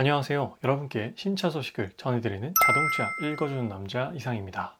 안녕하세요. 여러분께 신차 소식을 전해드리는 자동차 읽어주는 남자 이상입니다.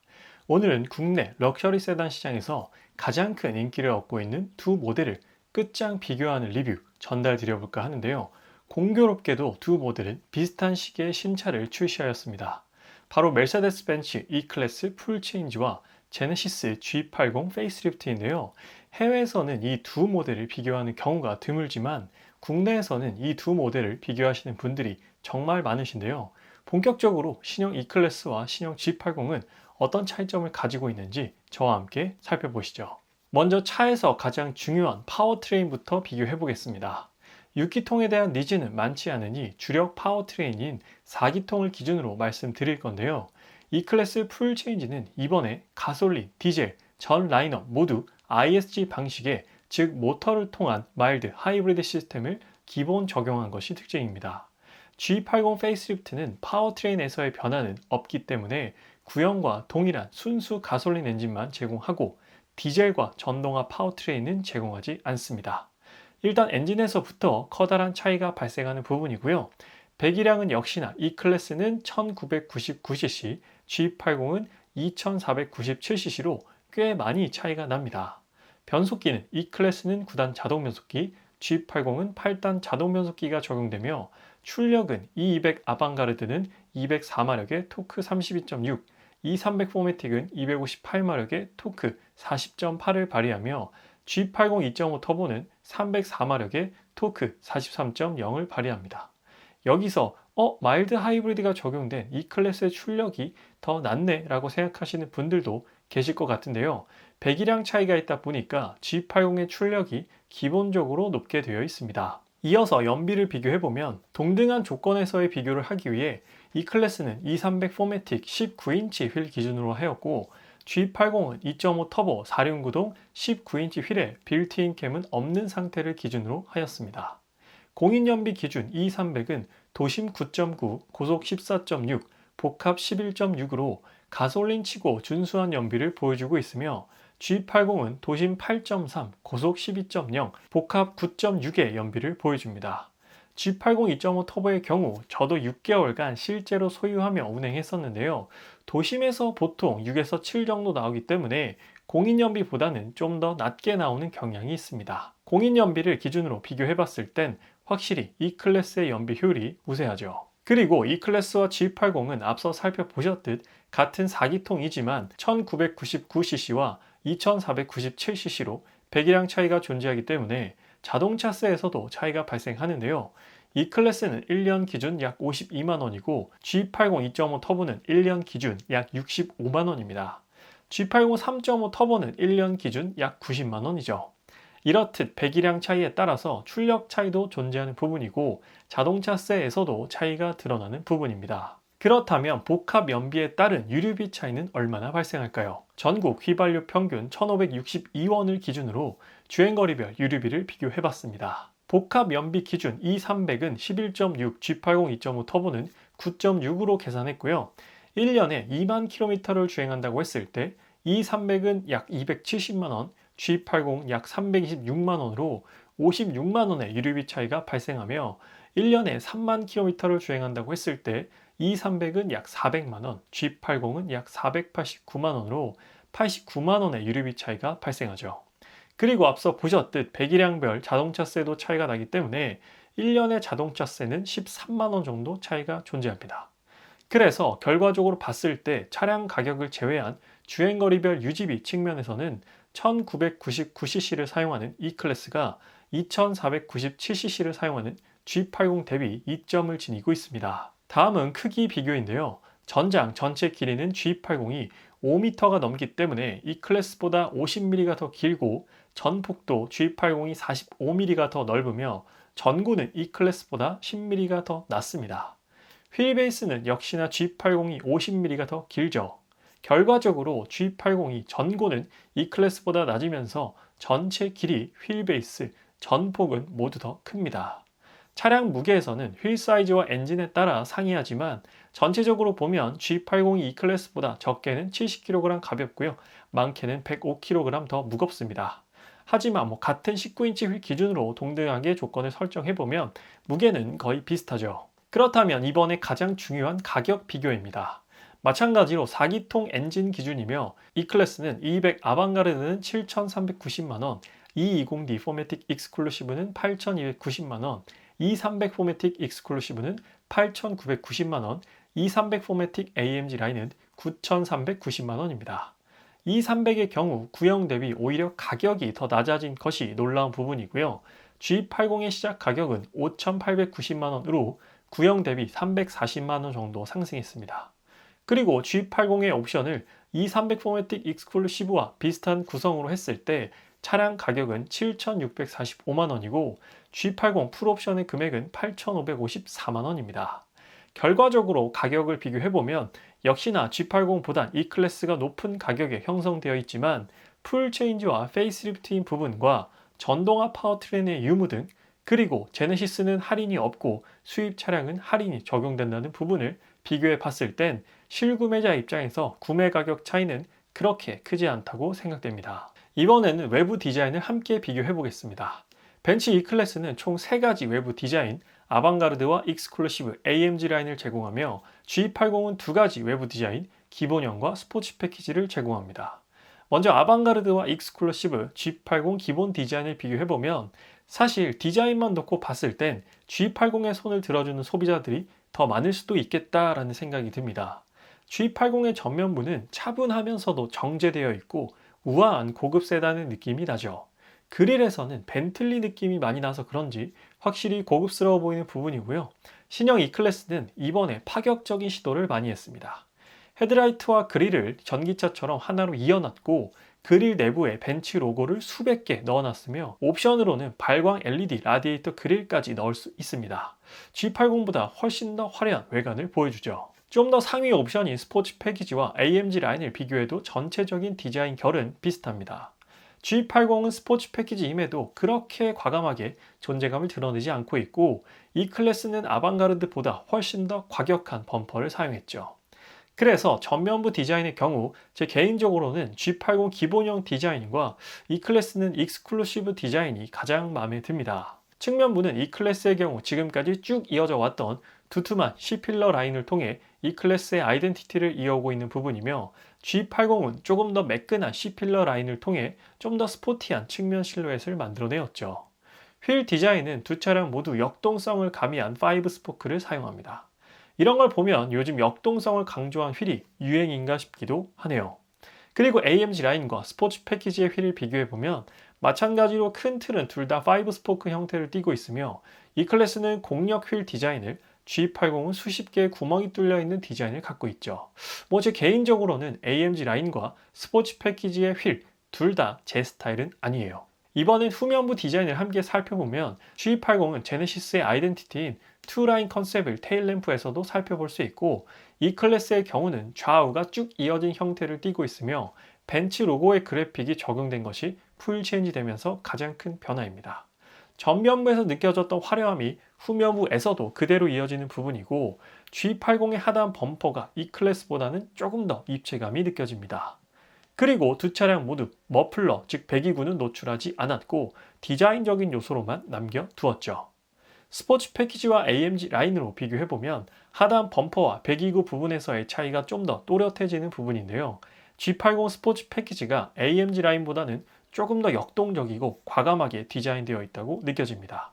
오늘은 국내 럭셔리 세단 시장에서 가장 큰 인기를 얻고 있는 두 모델을 끝장 비교하는 리뷰 전달드려볼까 하는데요. 공교롭게도 두 모델은 비슷한 시기에 신차를 출시하였습니다. 바로 메르세데스 벤츠 E클래스 풀체인지와 제네시스 G80 페이스리프트인데요. 해외에서는 이 두 모델을 비교하는 경우가 드물지만 국내에서는 이 두 모델을 비교하시는 분들이 정말 많으신데요. 본격적으로 신형 E클래스와 신형 G80은 어떤 차이점을 가지고 있는지 저와 함께 살펴보시죠. 먼저 차에서 가장 중요한 파워트레인부터 비교해 보겠습니다. 6기통에 대한 니즈는 많지 않으니 주력 파워트레인인 4기통을 기준으로 말씀드릴 건데요. E클래스 풀체인지는 이번에 가솔린, 디젤, 전 라인업 모두 ISG 방식의 즉 모터를 통한 마일드 하이브리드 시스템을 기본 적용한 것이 특징입니다. G80 페이스리프트는 파워트레인에서의 변화는 없기 때문에 구형과 동일한 순수 가솔린 엔진만 제공하고 디젤과 전동화 파워트레인은 제공하지 않습니다. 일단 엔진에서부터 커다란 차이가 발생하는 부분이고요. 배기량은 역시나 E 클래스는 1999cc, G80은 2497cc로 꽤 많이 차이가 납니다. 변속기는 E 클래스는 9단 자동 변속기, G80은 8단 자동 변속기가 적용되며 출력은 E200 아방가르드는 204마력의 토크 32.6, E300 포매틱은 258마력의 토크 40.8을 발휘하며 G80 2.5 터보는 304마력의 토크 43.0을 발휘합니다. 여기서 어 마일드 하이브리드가 적용된 이 클래스의 출력이 더 낫네 라고 생각하시는 분들도 계실 것 같은데요. 배기량 차이가 있다 보니까 G80의 출력이 기본적으로 높게 되어 있습니다. 이어서 연비를 비교해보면 동등한 조건에서의 비교를 하기 위해 이 클래스는 E300 포매틱 19인치 휠 기준으로 하였고 G80은 2.5 터보 4륜구동 19인치 휠에 빌트인 캠은 없는 상태를 기준으로 하였습니다. 공인연비 기준 E300은 도심 9.9, 고속 14.6, 복합 11.6으로 가솔린 치고 준수한 연비를 보여주고 있으며 G80은 도심 8.3, 고속 12.0, 복합 9.6의 연비를 보여줍니다. G80 2.5 터보의 경우 저도 6개월간 실제로 소유하며 운행했었는데요. 도심에서 보통 6에서 7 정도 나오기 때문에 공인연비보다는 좀 더 낮게 나오는 경향이 있습니다. 공인연비를 기준으로 비교해 봤을 땐 확실히 E클래스의 연비 효율이 우세하죠. 그리고 E클래스와 G80은 앞서 살펴보셨듯 같은 4기통이지만 1999cc와 2497cc로 배기량 차이가 존재하기 때문에 자동차세에서도 차이가 발생하는데요. 이 클래스는 1년 기준 약 52만 원이고 G80 2.5 터보는 1년 기준 약 65만 원입니다. G80 3.5 터보는 1년 기준 약 90만 원이죠. 이렇듯 배기량 차이에 따라서 출력 차이도 존재하는 부분이고 자동차세에서도 차이가 드러나는 부분입니다. 그렇다면 복합 연비에 따른 유류비 차이는 얼마나 발생할까요? 전국 휘발유 평균 1562원을 기준으로 주행거리별 유류비를 비교해 봤습니다. 복합 연비 기준 E300은 11.6, G80 2.5 터보는 9.6으로 계산했고요. 1년에 2만 킬로미터를 주행한다고 했을 때 E300은 약 270만 원, G80 약 326만 원으로 56만 원의 유류비 차이가 발생하며 1년에 3만 킬로미터를 주행한다고 했을 때 E300은 약 400만원, G80은 약 489만원으로 89만원의 유류비 차이가 발생하죠. 그리고 앞서 보셨듯 배기량별 자동차세도 차이가 나기 때문에 1년의 자동차세는 13만원 정도 차이가 존재합니다. 그래서 결과적으로 봤을 때 차량 가격을 제외한 주행거리별 유지비 측면에서는 1999cc를 사용하는 E클래스가 2497cc를 사용하는 G80 대비 이점을 지니고 있습니다. 다음은 크기 비교인데요. 전장 전체 길이는 G80이 5m가 넘기 때문에 이 클래스보다 50mm가 더 길고 전폭도 G80이 45mm가 더 넓으며 전고는 이 클래스보다 10mm가 더 낮습니다. 휠 베이스는 역시나 G80이 50mm가 더 길죠. 결과적으로 G80이 전고는 이 클래스보다 낮으면서 전체 길이, 휠 베이스, 전폭은 모두 더 큽니다. 차량 무게에서는 휠 사이즈와 엔진에 따라 상이하지만 전체적으로 보면 G80이 E클래스보다 적게는 70kg 가볍고요. 많게는 105kg 더 무겁습니다. 하지만 뭐 같은 19인치 휠 기준으로 동등하게 조건을 설정해 보면 무게는 거의 비슷하죠. 그렇다면 이번에 가장 중요한 가격 비교입니다. 마찬가지로 4기통 엔진 기준이며 이 클래스는 200 아방가르드는 7,390만원, 220D 포매틱 익스클루시브는 8,290만원, 2300 포매틱 익스클루시브는 8,990만원, 2300 포매틱 AMG 라인은 9,390만원입니다. 2300의 경우 구형 대비 오히려 가격이 더 낮아진 것이 놀라운 부분이고요. G80의 시작 가격은 5,890만원으로 구형 대비 340만원 정도 상승했습니다. 그리고 G80의 옵션을 E300 포매틱 익스클루시브와 비슷한 구성으로 했을 때 차량 가격은 7,645만 원이고 G80 풀옵션의 금액은 8,554만 원입니다. 결과적으로 가격을 비교해보면 역시나 G80보단 E 클래스가 높은 가격에 형성되어 있지만 풀 체인지와 페이스리프트인 부분과 전동화 파워트레인의 유무 등 그리고 제네시스는 할인이 없고 수입 차량은 할인이 적용된다는 부분을 비교해 봤을 땐 실구매자 입장에서 구매 가격 차이는 그렇게 크지 않다고 생각됩니다. 이번에는 외부 디자인을 함께 비교해 보겠습니다. 벤츠 E 클래스는 총 3가지 외부 디자인, 아방가르드와 익스클루시브 AMG 라인을 제공하며 G80은 2가지 외부 디자인, 기본형과 스포츠 패키지를 제공합니다. 먼저 아방가르드와 익스클루시브 G80 기본 디자인을 비교해보면 사실 디자인만 놓고 봤을 땐 G80에 손을 들어주는 소비자들이 더 많을 수도 있겠다라는 생각이 듭니다. G80의 전면부는 차분하면서도 정제되어 있고 우아한 고급 세단의 느낌이 나죠. 그릴에서는 벤틀리 느낌이 많이 나서 그런지 확실히 고급스러워 보이는 부분이고요. 신형 E클래스는 이번에 파격적인 시도를 많이 했습니다. 헤드라이트와 그릴을 전기차처럼 하나로 이어놨고 그릴 내부에 벤츠 로고를 수백 개 넣어놨으며 옵션으로는 발광 LED 라디에이터 그릴까지 넣을 수 있습니다. G80보다 훨씬 더 화려한 외관을 보여주죠. 좀 더 상위 옵션인 스포츠 패키지와 AMG 라인을 비교해도 전체적인 디자인 결은 비슷합니다. G80은 스포츠 패키지임에도 그렇게 과감하게 존재감을 드러내지 않고 있고 이 클래스는 아방가르드보다 훨씬 더 과격한 범퍼를 사용했죠. 그래서 전면부 디자인의 경우 제 개인적으로는 G80 기본형 디자인과 이 클래스는 익스클루시브 디자인이 가장 마음에 듭니다. 측면부는 이 클래스의 경우 지금까지 쭉 이어져 왔던 두툼한 C필러 라인을 통해 이 클래스의 아이덴티티를 이어오고 있는 부분이며 G80은 조금 더 매끈한 C필러 라인을 통해 좀 더 스포티한 측면 실루엣을 만들어내었죠. 휠 디자인은 두 차량 모두 역동성을 가미한 5 스포크를 사용합니다. 이런 걸 보면 요즘 역동성을 강조한 휠이 유행인가 싶기도 하네요. 그리고 AMG 라인과 스포츠 패키지의 휠을 비교해보면 마찬가지로 큰 틀은 둘 다 5 스포크 형태를 띠고 있으며 이 클래스는 공력 휠 디자인을 G80은 수십 개의 구멍이 뚫려 있는 디자인을 갖고 있죠. 뭐 제 개인적으로는 AMG 라인과 스포츠 패키지의 휠 둘 다 제 스타일은 아니에요. 이번엔 후면부 디자인을 함께 살펴보면 G80은 제네시스의 아이덴티티인 투라인 컨셉을 테일램프에서도 살펴볼 수 있고 이 클래스의 경우는 좌우가 쭉 이어진 형태를 띠고 있으며 벤츠 로고의 그래픽이 적용된 것이 풀 체인지 되면서 가장 큰 변화입니다. 전면부에서 느껴졌던 화려함이 후면부에서도 그대로 이어지는 부분이고 G80의 하단 범퍼가 이 클래스보다는 조금 더 입체감이 느껴집니다. 그리고 두 차량 모두 머플러, 즉 배기구는 노출하지 않았고 디자인적인 요소로만 남겨두었죠. 스포츠 패키지와 AMG 라인으로 비교해보면 하단 범퍼와 배기구 부분에서의 차이가 좀 더 또렷해지는 부분인데요. G80 스포츠 패키지가 AMG 라인보다는 조금 더 역동적이고 과감하게 디자인되어 있다고 느껴집니다.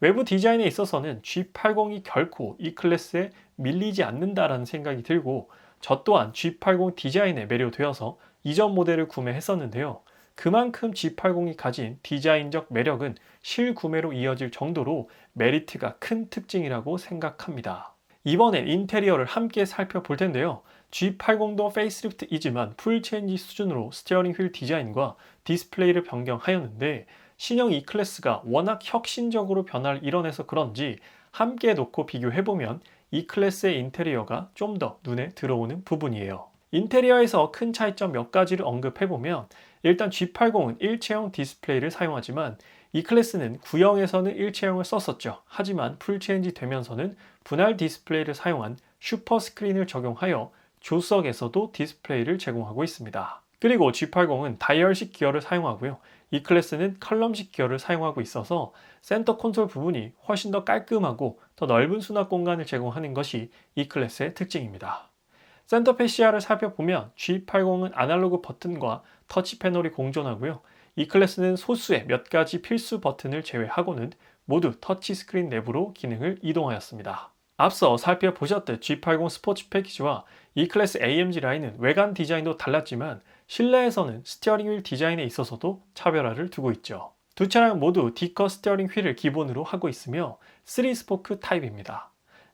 외부 디자인에 있어서는 G80이 결코 이 클래스에 밀리지 않는다라는 생각이 들고 저 또한 G80 디자인에 매료되어서 이전 모델을 구매했었는데요. 그만큼 G80이 가진 디자인적 매력은 실구매로 이어질 정도로 메리트가 큰 특징이라고 생각합니다. 이번엔 인테리어를 함께 살펴볼 텐데요. G80도 페이스리프트이지만 풀 체인지 수준으로 스티어링 휠 디자인과 디스플레이를 변경하였는데 신형 E클래스가 워낙 혁신적으로 변화를 이뤄내서 그런지 함께 놓고 비교해보면 E클래스의 인테리어가 좀 더 눈에 들어오는 부분이에요. 인테리어에서 큰 차이점 몇 가지를 언급해보면 일단 G80은 일체형 디스플레이를 사용하지만 이 클래스는 구형에서는 일체형을 썼었죠. 하지만 풀체인지 되면서는 분할 디스플레이를 사용한 슈퍼 스크린을 적용하여 조석에서도 디스플레이를 제공하고 있습니다. 그리고 G80은 다이얼식 기어를 사용하고요. 이 클래스는 컬럼식 기어를 사용하고 있어서 센터 콘솔 부분이 훨씬 더 깔끔하고 더 넓은 수납 공간을 제공하는 것이 이 클래스의 특징입니다. 센터 패시아를 살펴보면 G80은 아날로그 버튼과 터치 패널이 공존하고요. 이 클래스는 소수의 몇 가지 필수 버튼을 제외하고는 모두 터치 스크린 내부로 기능을 이동하였습니다. 앞서 살펴보셨듯 G80 스포츠 패키지와 이 클래스 AMG 라인은 외관 디자인도 달랐지만 실내에서는 스티어링 휠 디자인에 있어서도 차별화를 두고 있죠. 두 차량 모두 D컷 스티어링 휠을 기본으로 하고 있으며 3스포크 타입입니다.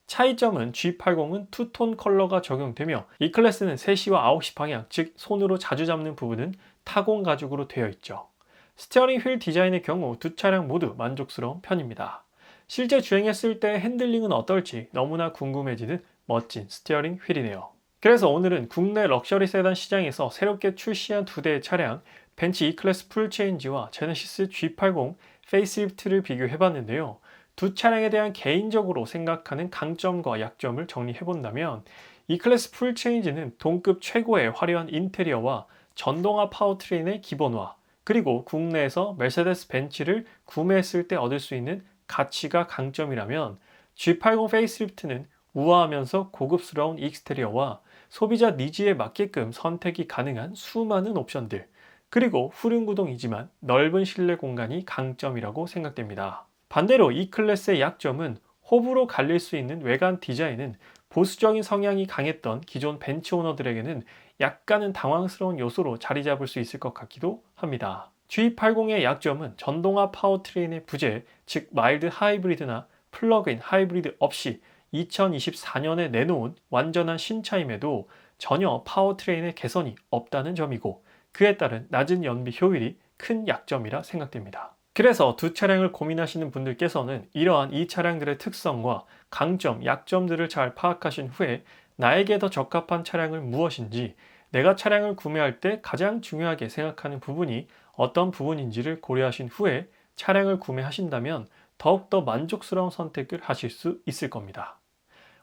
차이점은 G80은 투톤 컬러가 적용되며 이 클래스는 3시와 9시 방향, 즉 손으로 자주 잡는 부분은 타공 가죽으로 되어 있죠. 스티어링 휠 디자인의 경우 두 차량 모두 만족스러운 편입니다. 실제 주행했을 때 핸들링은 어떨지 너무나 궁금해지는 멋진 스티어링 휠이네요. 그래서 오늘은 국내 럭셔리 세단 시장에서 새롭게 출시한 두 대의 차량 벤츠 E클래스 풀체인지와 제네시스 G80 페이스리프트를 비교해봤는데요. 두 차량에 대한 개인적으로 생각하는 강점과 약점을 정리해본다면 E클래스 풀체인지는 동급 최고의 화려한 인테리어와 전동화 파워트레인의 기본화 그리고 국내에서 메세데스 벤츠를 구매했을 때 얻을 수 있는 가치가 강점이라면 G80 페이스리프트는 우아하면서 고급스러운 익스테리어와 소비자 니즈에 맞게끔 선택이 가능한 수많은 옵션들, 그리고 후륜구동이지만 넓은 실내 공간이 강점이라고 생각됩니다. 반대로 이 클래스의 약점은 호불호 갈릴 수 있는 외관 디자인은 보수적인 성향이 강했던 기존 벤츠 오너들에게는 약간은 당황스러운 요소로 자리 잡을 수 있을 것 같기도 합니다. G80의 약점은 전동화 파워트레인의 부재, 즉 마일드 하이브리드나 플러그인 하이브리드 없이 2024년에 내놓은 완전한 신차임에도 전혀 파워트레인의 개선이 없다는 점이고 그에 따른 낮은 연비 효율이 큰 약점이라 생각됩니다. 그래서 두 차량을 고민하시는 분들께서는 이러한 이 차량들의 특성과 강점, 약점들을 잘 파악하신 후에 나에게 더 적합한 차량을 무엇인지 내가 차량을 구매할 때 가장 중요하게 생각하는 부분이 어떤 부분인지를 고려하신 후에 차량을 구매하신다면 더욱더 만족스러운 선택을 하실 수 있을 겁니다.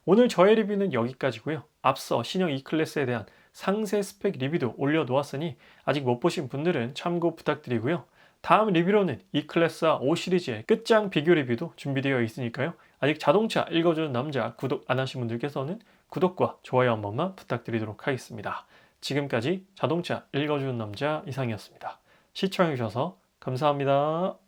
오늘 저의 리뷰는 여기까지고요. 앞서 신형 E클래스에 대한 상세 스펙 리뷰도 올려놓았으니 아직 못 보신 분들은 참고 부탁드리고요. 다음 리뷰로는 E클래스와 5 시리즈의 끝장 비교 리뷰도 준비되어 있으니까요. 아직 자동차 읽어주는 남자 구독 안 하신 분들께서는 구독과 좋아요 한 번만 부탁드리도록 하겠습니다. 지금까지 자동차 읽어주는 남자 이상이었습니다. 시청해주셔서 감사합니다.